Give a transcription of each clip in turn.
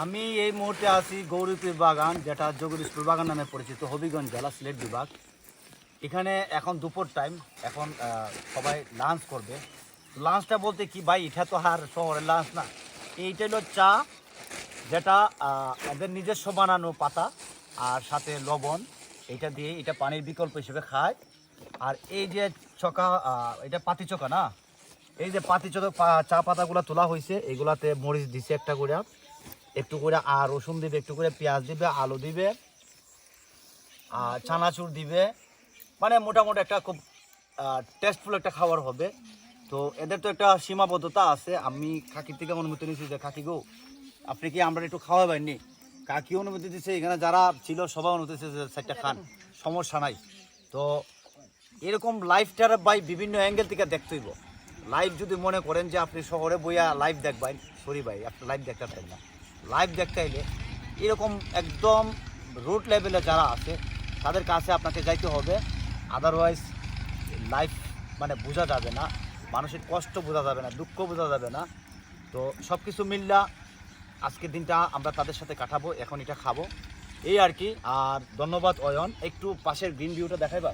আমি এই মুহূর্তে আছি গৌরীপুর বাগান, যেটা জগদীশপুর বাগান নামে পরিচিত, হবিগঞ্জ জেলা সিলেট বিভাগ। এখানে এখন দুপুর টাইম এখন সবাই লাঞ্চ করবে। লাঞ্চটা বলতে কি, ভাই, এটা তো আর শহরের লাঞ্চ না। এইটা হলো চা, যেটা এদের নিজস্ব বানানো পাতা, আর সাথে লবণ, এটা দিয়ে এটা পানির বিকল্প হিসেবে খায়। আর এই যে চকা এটা পাতি চকা না? এই যে পাতি চকা চা পাতাগুলো তোলা হয়েছে এগুলাতে মরিচ দিছে একটা করে একটু করে আর রসুন দিবে, একটু করে পেঁয়াজ দিবে, আলু দিবে আর চানাচুর দিবে। মানে মোটামুটি একটা খুব টেস্টফুল একটা খাবার হবে। তো এদের তো একটা সীমাবদ্ধতা আছে। আমি কাকির থেকে অনুমতি নিয়েছি যে, কাকি গো, আপনি কি আমরা একটু খাওয়া পাইনি কাকি অনুমতি দিচ্ছে এখানে যারা ছিল, সবাই অনুমতি দিচ্ছে যে সেটা খান, সমস্যা নাই। তো এরকম লাইফটার বাই বিভিন্ন অ্যাঙ্গেল থেকে দেখতে হইব। লাইভ যদি মনে করেন যে, আপনি শহরে বইয়া লাইভ দেখবেন, সরি ভাই, আপনি লাইভ দেখতে পারেন না। লাইভ দেখতে এলে এরকম একদম রুট লেভেলে যারা আছে তাদের কাছে আপনাকে যাইতে হবে। আদারওয়াইজ লাইফ মানে বোঝা যাবে না মানুষের কষ্ট বোঝা যাবে না দুঃখ বোঝা যাবে না। তো সব কিছু মিল্লা আজকের দিনটা আমরা তাদের সাথে কাটাবো এখন এটা খাব। এই আর কি আর ধন্যবাদ অয়ন একটু পাশের গ্রিন ভিউটা দেখাইবা?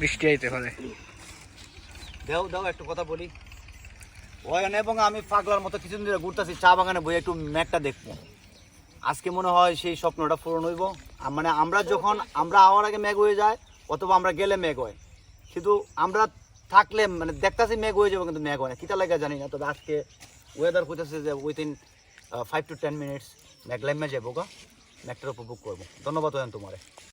বৃষ্টি আইতে পারে। দাও দাও একটু কথা বলি। ওখানে এবং আমি পাগলার মতো কিছুদিন ধরে ঘুরতেছি, চা বাগানে বই একটু ম্যাকটা দেখব। আজকে মনে হয় সেই স্বপ্নটা পূরণ হইব। মানে আমরা যখন, আমরা আওয়ার আগে মেঘ হয়ে যায়, অথবা আমরা গেলে মেঘ হয়। কিন্তু আমরা থাকলে মানে দেখতাছি মেঘ হয়ে যাবে কিন্তু মেঘ হয় না। কিতা লাগে জানি না, তবে আজকে ওয়েদার হইতেছে যে within five to ten minutes মেঘ লাইমে যাব গা ম্যাকটার উপভোগ করব। ধন্যবাদ ওয়ান তোমারে।